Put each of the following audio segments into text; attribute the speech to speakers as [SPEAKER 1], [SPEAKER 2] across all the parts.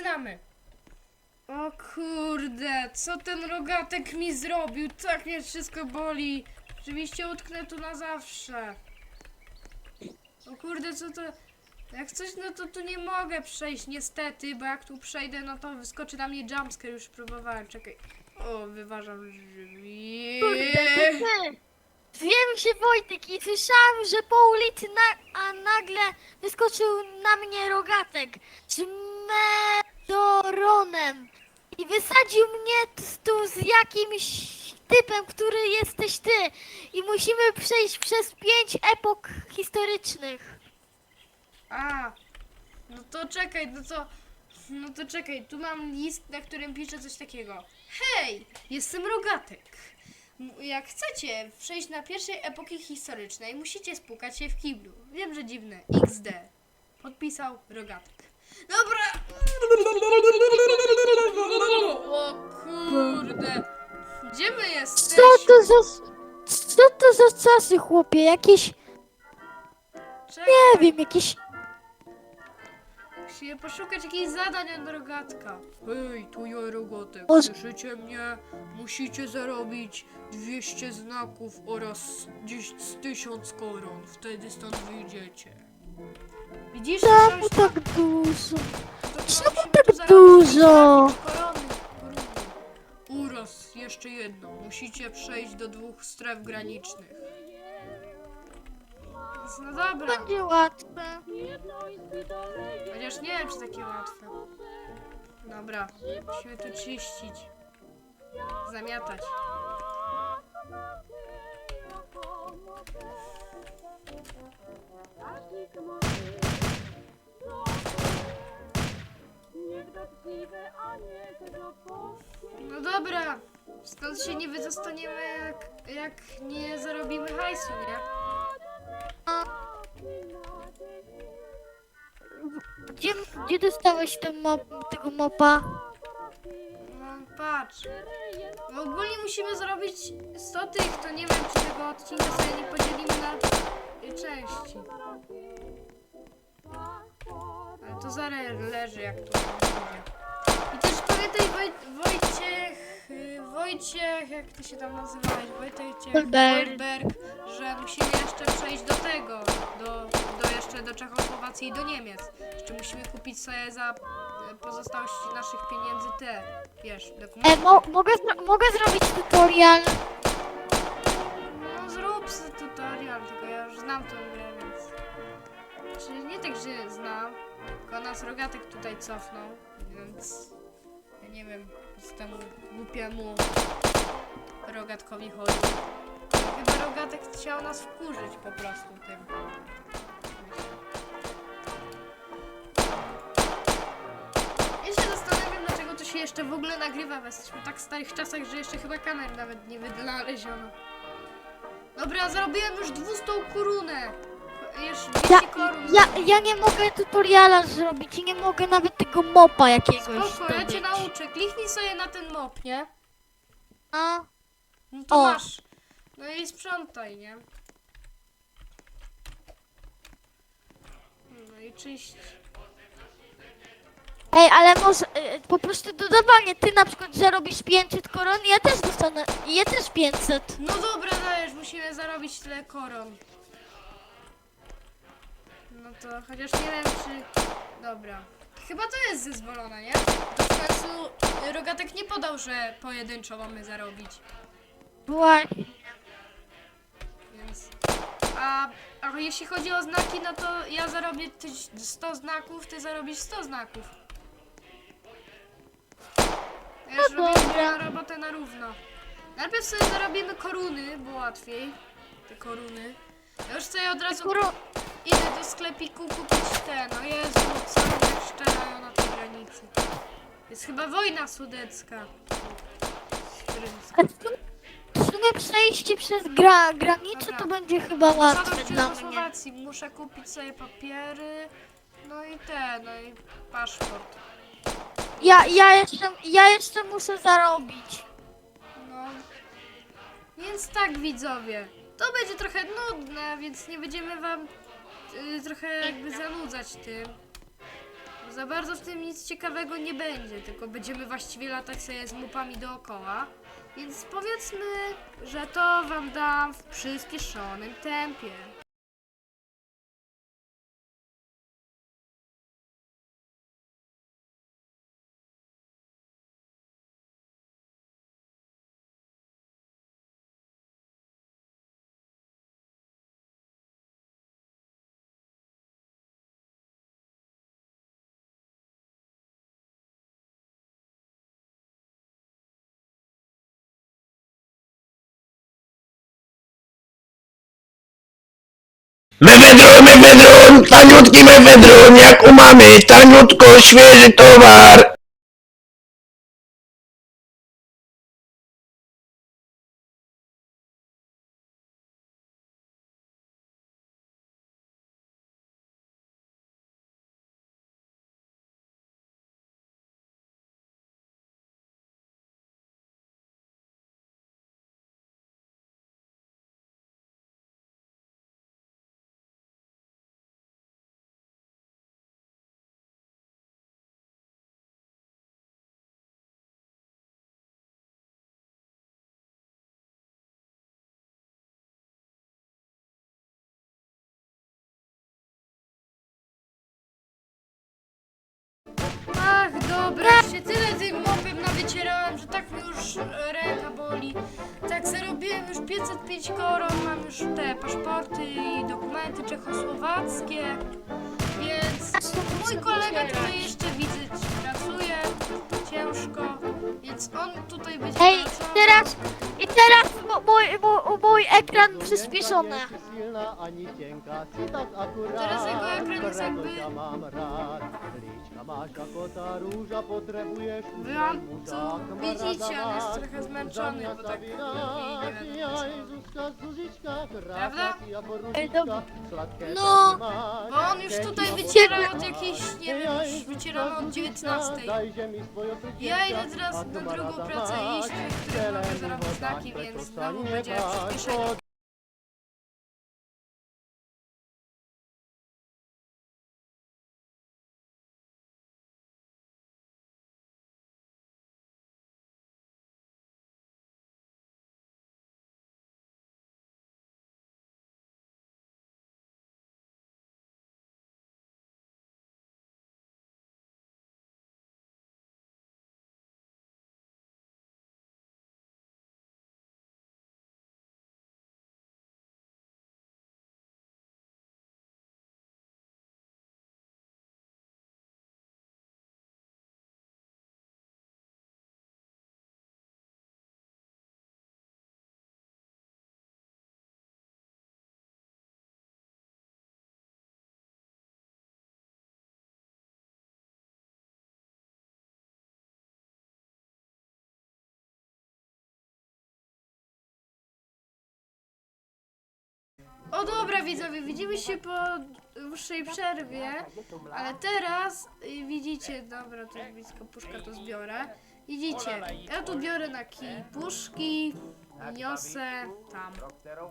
[SPEAKER 1] zaczynamy. O kurde, co ten rogatek mi zrobił? Tak mnie wszystko boli. Oczywiście utknę tu na zawsze. O kurde, co to... Jak coś, no to tu nie mogę przejść, niestety, bo jak tu przejdę, no to wyskoczy na mnie jumpscare, już próbowałem, czekaj. O, wyważam drzwi.
[SPEAKER 2] Kurde! Zjem się Wojtek i słyszałem, że po ulicy, na, a nagle wyskoczył na mnie rogatek z medoronem i wysadził mnie tu z jakimś typem, który jesteś ty i musimy przejść przez pięć epok historycznych.
[SPEAKER 1] A, no to czekaj, no to... No to czekaj, tu mam list, na którym piszę coś takiego. Hej, jestem Rogatek. Jak chcecie przejść na pierwszej epoki historycznej, musicie spłukać się w kiblu. Wiem, że dziwne. XD. Podpisał Rogatek. Dobra. O kurde. Gdzie my jesteśmy?
[SPEAKER 2] Co to za... Co to za czasy, chłopie? Jakieś,
[SPEAKER 1] Czekaj.
[SPEAKER 2] nie wiem, jakieś...
[SPEAKER 1] Musimy poszukać jakichś zadań od rogatka. Hej, tu ja rogatek.
[SPEAKER 2] Może-
[SPEAKER 1] Słyszycie mnie? Musicie zarobić 200 znaków oraz gdzieś z 1000 koron. Wtedy stąd wyjdziecie. Widzisz?
[SPEAKER 2] Czemu
[SPEAKER 1] Coś
[SPEAKER 2] tak dużo? czemu
[SPEAKER 1] musimy
[SPEAKER 2] tak
[SPEAKER 1] tu zarobić
[SPEAKER 2] dużo?
[SPEAKER 1] Korony. Uraz, jeszcze jedno. Musicie przejść do dwóch stref granicznych. No dobra.
[SPEAKER 2] Będzie łatwe.
[SPEAKER 1] Chociaż nie wiem, czy takie łatwe. Dobra, musimy tu czyścić. Zamiatać. No dobra, stąd się nie wydostaniemy, jak, jak nie zarobimy hajsu, nie?
[SPEAKER 2] Gdzie, gdzie dostałeś ten mop, tego mopa?
[SPEAKER 1] No patrz. No ogólnie musimy zrobić 100 tych, to nie wiem czy tego odcinka sobie nie podzielimy na części. To zaraz leży jak tu będzie. I też pamiętaj Woj, Wojciech, y, Wojciech, jak ty się tam nazywałeś? Wojciech.
[SPEAKER 2] Wolberg,
[SPEAKER 1] że musimy jeszcze przejść do tego, do, do jeszcze do Czechosłowacji i do Niemiec. Jeszcze musimy kupić sobie za y, pozostałości naszych pieniędzy te, wiesz, dokumenty.
[SPEAKER 2] E, mo, mogę, zro, mogę zrobić tutorial?
[SPEAKER 1] No zrób tutorial, tylko ja już znam tą grę, więc... Czyli nie tak, że znam, tylko nas Rogatek tutaj cofnął, więc... Ja nie wiem, co temu głupiemu Rogatkowi chodzi. Chyba Rogatek chciał nas wkurzyć po prostu tym. Ja się zastanawiam, dlaczego to się jeszcze w ogóle nagrywa, jesteśmy w tak starych czasach, że jeszcze chyba kamer nawet nie wynaleziono. Dobra, zrobiłem już 200 korunę. Jeszcze 200
[SPEAKER 2] Ja,
[SPEAKER 1] korun.
[SPEAKER 2] ja, ja nie mogę tutoriala zrobić i nie mogę nawet tego mopa jakiegoś
[SPEAKER 1] Spoko, ja cię
[SPEAKER 2] zdobyć.
[SPEAKER 1] nauczę. Kliknij sobie na ten mop, nie?
[SPEAKER 2] A,
[SPEAKER 1] No to
[SPEAKER 2] O.
[SPEAKER 1] masz. No i sprzątaj, nie? No i czyść.
[SPEAKER 2] Ej, ale może e, po prostu dodawanie. Ty na przykład zarobisz 500 koron, ja też dostanę, ja też 500.
[SPEAKER 1] No dobra, dajesz, musimy zarobić tyle koron. No to chociaż nie wiem czy... Dobra. Chyba to jest zezwolone, nie? To w końcu Rogatek nie podał, że pojedynczo mamy zarobić.
[SPEAKER 2] Właśnie.
[SPEAKER 1] Więc... A, a jeśli chodzi o znaki, no to ja zarobię tyś- 100 znaków, ty zarobisz 100 znaków. Ja już
[SPEAKER 2] No
[SPEAKER 1] robię
[SPEAKER 2] dobra.
[SPEAKER 1] robotę na równo. Najpierw sobie zarobimy koruny, bo łatwiej. Te koruny. Ja już sobie od razu idę do sklepiku kupić te. No Jezu, co oni tak szczerają na tej granicy. Jest chyba wojna sudecka.
[SPEAKER 2] w sumie- przejście przez gra, granicę
[SPEAKER 1] Dobra.
[SPEAKER 2] to będzie chyba łatwe dla
[SPEAKER 1] do
[SPEAKER 2] mnie.
[SPEAKER 1] Słowacji. Muszę kupić sobie papiery. No i te, no i paszport.
[SPEAKER 2] Ja, ja, jeszcze, ja jeszcze muszę zarobić.
[SPEAKER 1] No. Więc tak widzowie. To będzie trochę nudne, więc nie będziemy wam y, trochę jakby zanudzać tym. Za bardzo w tym nic ciekawego nie będzie, tylko będziemy właściwie latać sobie z mupami dookoła. Więc powiedzmy, że to wam dam w przyspieszonym tempie.
[SPEAKER 3] Mefedron, mefedron, tanutky vedrům, jak umami, tanutko,
[SPEAKER 1] svěží tovar. Już e, ręka boli. Tak zarobiłem już 505 koron, mam już te paszporty i dokumenty czechosłowackie. Więc mój kolega tutaj jeszcze widzę, pracuje ciężko, więc on tutaj będzie
[SPEAKER 2] Ej,
[SPEAKER 1] pracował.
[SPEAKER 2] teraz i teraz mój, mój, mój ekran przyspieszony.
[SPEAKER 4] Silna ani cienka, si tak akurat.
[SPEAKER 1] Teraz jego ekran jest
[SPEAKER 4] którego
[SPEAKER 1] jakby-
[SPEAKER 4] ja mam rad. Liczka masz jako ta róża, potrzebujesz
[SPEAKER 1] tu
[SPEAKER 4] kamarada
[SPEAKER 1] widzicie, on jest trochę zmęczony, bo tak nie wiem
[SPEAKER 4] ja Jezuska, Zuziczka,
[SPEAKER 1] Prawda?
[SPEAKER 2] No.
[SPEAKER 1] Bo on już tutaj wyciera od jakiejś, nie wiem, już wycieramy od
[SPEAKER 4] Zuziczka,
[SPEAKER 1] 19.
[SPEAKER 4] daj ziemi swoją
[SPEAKER 1] Ja idę teraz na drugą pracę
[SPEAKER 4] masz.
[SPEAKER 1] iść, zarobić
[SPEAKER 4] woda,
[SPEAKER 1] znaki, więc znowu będzie przyspieszenie. O dobra widzowie, widzimy się po dłuższej przerwie, ale teraz y, widzicie, dobra to jest blisko puszka, to zbiorę. Widzicie, ja tu biorę na kij puszki, niosę tam.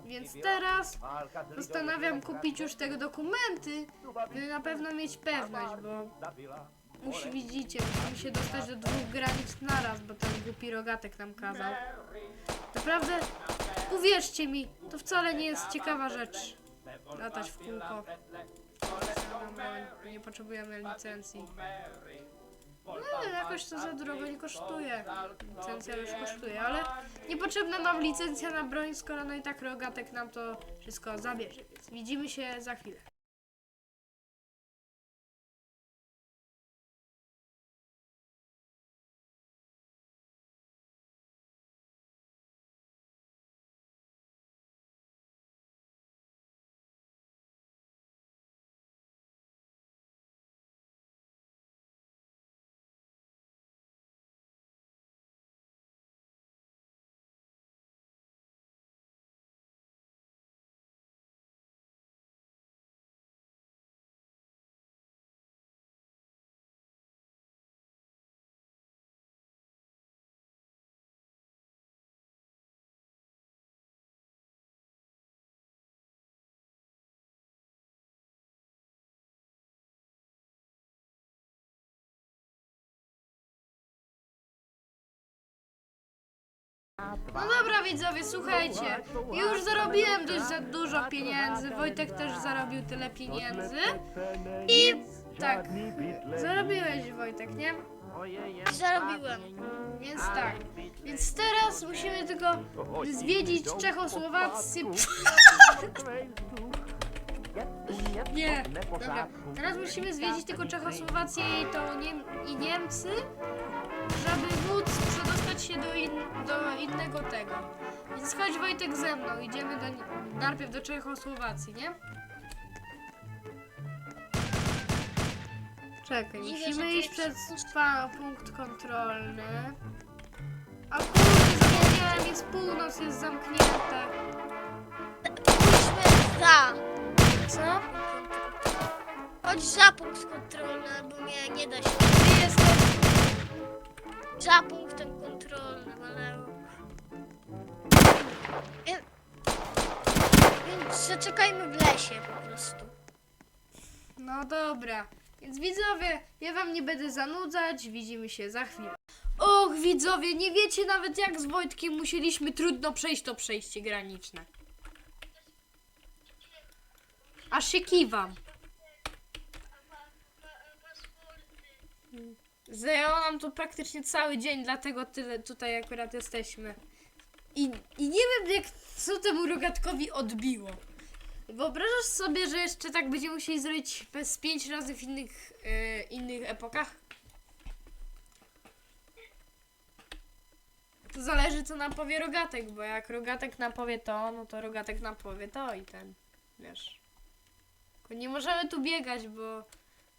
[SPEAKER 1] Więc teraz postanawiam kupić już tego dokumenty, by na pewno mieć pewność, bo musi, widzicie, musimy się dostać do dwóch granic naraz, bo ten głupi rogatek nam kazał. Naprawdę, uwierzcie mi, to wcale nie jest ciekawa rzecz. Latać w kółko. Nie potrzebujemy licencji. No, jakoś to za drogo nie kosztuje. Licencja już kosztuje, ale niepotrzebna nam licencja na broń, skoro no i tak rogatek nam to wszystko zabierze. Więc widzimy się za chwilę. No dobra widzowie, słuchajcie. Już zarobiłem dość za dużo pieniędzy. Wojtek też zarobił tyle pieniędzy. I tak, zarobiłeś Wojtek, nie?
[SPEAKER 2] Zarobiłem.
[SPEAKER 1] Więc tak. Więc teraz musimy tylko zwiedzić Czechosłowację. Nie, dobra. Teraz musimy zwiedzić tylko Czechosłowację i to Niem i Niemcy, się do, in do innego tego. Więc chodź Wojtek ze mną, idziemy do, najpierw do Czechosłowacji, nie? Czekaj,
[SPEAKER 2] Dziwię,
[SPEAKER 1] musimy iść
[SPEAKER 2] jest
[SPEAKER 1] przez pa, punkt kontrolny. A kurde, zapomniałem, jest północ, jest zamknięte.
[SPEAKER 2] Chodźmy za.
[SPEAKER 1] Co?
[SPEAKER 2] Chodź za punkt kontrolny, bo mnie nie da się.
[SPEAKER 1] Jesteś?
[SPEAKER 2] Za punktem kontrolnym, ale... Wie- Więc zaczekajmy w lesie po prostu.
[SPEAKER 1] No dobra. Więc widzowie, ja wam nie będę zanudzać, widzimy się za chwilę. Och, widzowie, nie wiecie nawet jak z Wojtkiem musieliśmy trudno przejść to przejście graniczne. Aż się kiwam. Zajęło nam to praktycznie cały dzień, dlatego tyle tutaj akurat jesteśmy. I, i nie wiem jak, co temu rogatkowi odbiło. Wyobrażasz sobie, że jeszcze tak będziemy musieli zrobić bez pięć razy w innych, e, innych epokach? To zależy co nam powie rogatek, bo jak rogatek nam powie to, no to rogatek nam powie to i ten, wiesz. Tylko nie możemy tu biegać, bo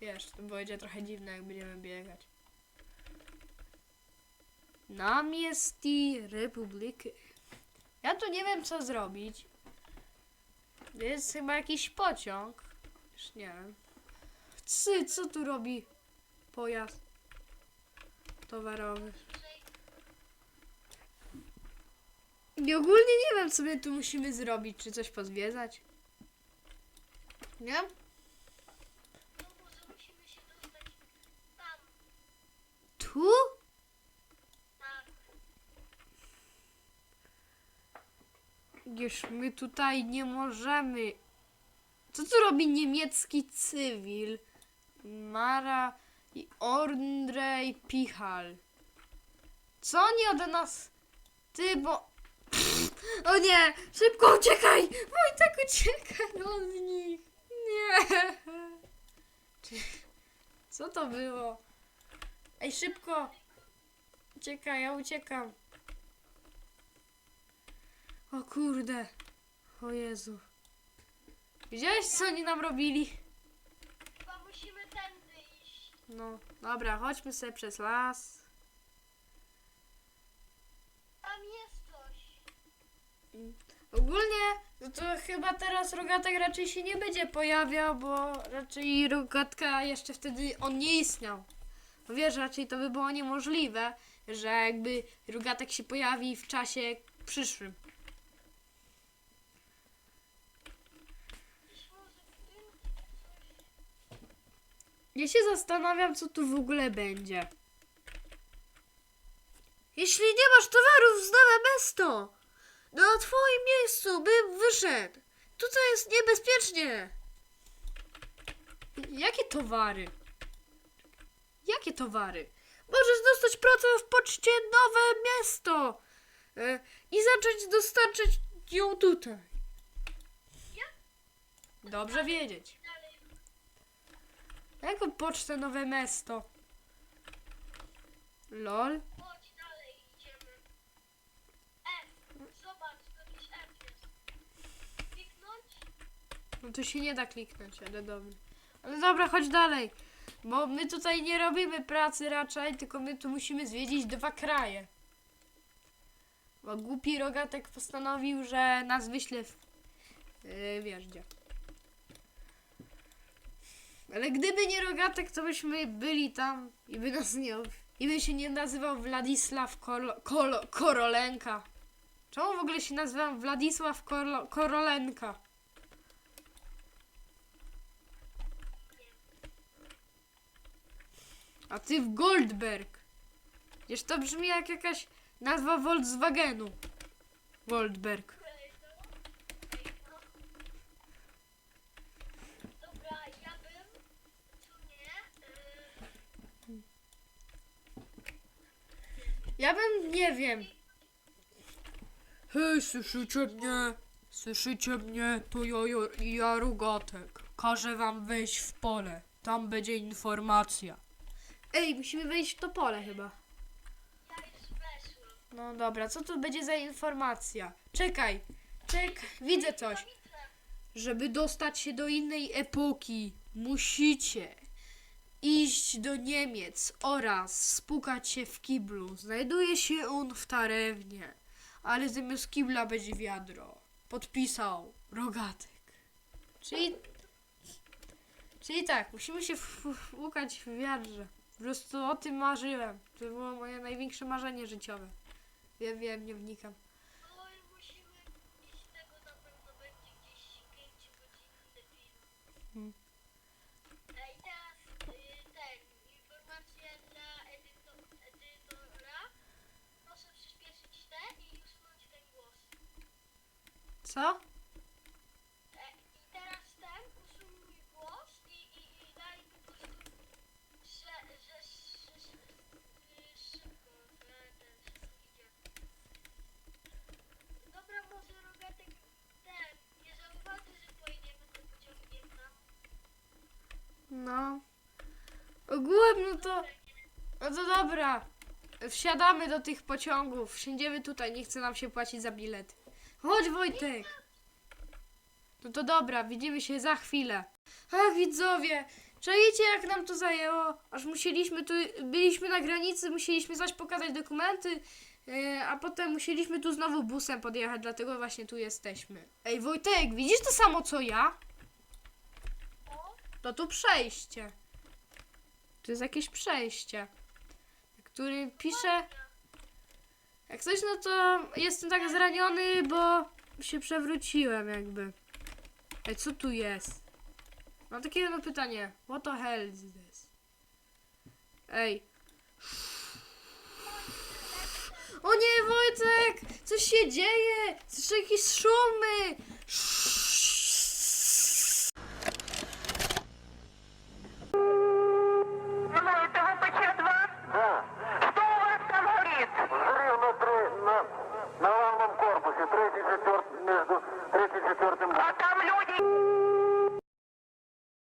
[SPEAKER 1] wiesz, to będzie trochę dziwne jak będziemy biegać. Namiesti Republiki. Ja tu nie wiem co zrobić. Jest chyba jakiś pociąg. Już nie wiem. Cy, co tu robi pojazd towarowy? I ogólnie nie wiem, co my tu musimy zrobić. Czy coś pozwiedzać? Nie? Tu? Już my tutaj nie możemy. Co tu robi niemiecki cywil? Mara i Andrzej Pichal. Co oni od nas? Ty, bo... O nie! Szybko uciekaj! Wojtek, uciekaj od nich! Nie! Co to było? Ej, szybko! Uciekaj, ja uciekam. O kurde. O Jezu. Widziałeś co oni nam robili?
[SPEAKER 2] Chyba musimy tędy iść.
[SPEAKER 1] No, dobra, chodźmy sobie przez las.
[SPEAKER 2] Tam jest coś.
[SPEAKER 1] Ogólnie, no to chyba teraz rogatek raczej się nie będzie pojawiał, bo raczej rogatka jeszcze wtedy on nie istniał. Bo wiesz, raczej to by było niemożliwe, że jakby rogatek się pojawi w czasie przyszłym. Ja się zastanawiam, co tu w ogóle będzie. Jeśli nie masz towarów z Nowe Mesto, na twoim miejscu bym wyszedł. Tutaj jest niebezpiecznie. Jakie towary? Jakie towary? Możesz dostać pracę w poczcie Nowe Miasto e, i zacząć dostarczać ją tutaj. Dobrze wiedzieć. Jaką pocztę Nowe Miasto? Lol.
[SPEAKER 2] Chodź dalej, idziemy. F, zobacz, to jakiś F jest. Kliknąć?
[SPEAKER 1] No tu się nie da kliknąć, ale dobra. Ale dobra, chodź dalej. Bo my tutaj nie robimy pracy raczej, tylko my tu musimy zwiedzić dwa kraje. Bo głupi rogatek postanowił, że nas wyśle w... Yy, wiesz gdzie. Ale gdyby nie rogatek, to byśmy byli tam i by nas nie... I by się nie nazywał Władysław Kolo, Kolo, Korolenka. Czemu w ogóle się nazywam Władysław Koro, Korolenka? A ty w Goldberg. Przecież to brzmi jak jakaś Nazwa Volkswagenu. Goldberg.
[SPEAKER 5] Dobra, ja bym w sumie... y,
[SPEAKER 1] Ja bym, nie wiem. Hej, słyszycie mnie? Słyszycie mnie? To ja, ja, ja Rogatek. Każę wam wejść w pole. Tam będzie informacja. Ej, musimy wejść w to pole chyba.
[SPEAKER 5] Ja już weszłam.
[SPEAKER 1] No dobra, co to będzie za informacja? Czekaj, czek, widzę coś. Żeby dostać się do innej epoki, musicie iść do Niemiec oraz spukać się w kiblu. Znajduje się on w Tarewnie, ale zamiast kibla będzie wiadro. Podpisał Rogatek. Czyli, czyli tak, musimy się w- w- wiadrze. Po prostu o tym marzyłem. To było moje największe marzenie życiowe. Wiem, wiem, nie wnikam.
[SPEAKER 5] No i musimy iść tego na pewno będzie gdzieś 5 godzinny film.
[SPEAKER 1] Hmm. Co?
[SPEAKER 5] Teraz ten, mój głos i, i, i daj po prostu, że, że, że, że, y, szybko. Dobra, może ten, nie że pojedziemy.
[SPEAKER 1] No. Ogółem, no to. No to dobra. Wsiadamy do tych pociągów. Wsiądziemy tutaj, nie chce nam się płacić za bilet. Chodź, Wojtek. No to dobra, widzimy się za chwilę. Ach, widzowie, czajcie jak nam to zajęło? Aż musieliśmy tu, byliśmy na granicy, musieliśmy zaś pokazać dokumenty, yy, a potem musieliśmy tu znowu busem podjechać, dlatego właśnie tu jesteśmy. Ej, Wojtek, widzisz to samo co ja? To tu przejście. To jest jakieś przejście, na którym pisze. Jak coś, no to jestem tak zraniony, bo się przewróciłem jakby. Ej, co tu jest? Mam takie jedno pytanie. What the hell is this? Ej. O nie, Wojtek! Coś się dzieje! Słyszę jakieś szumy!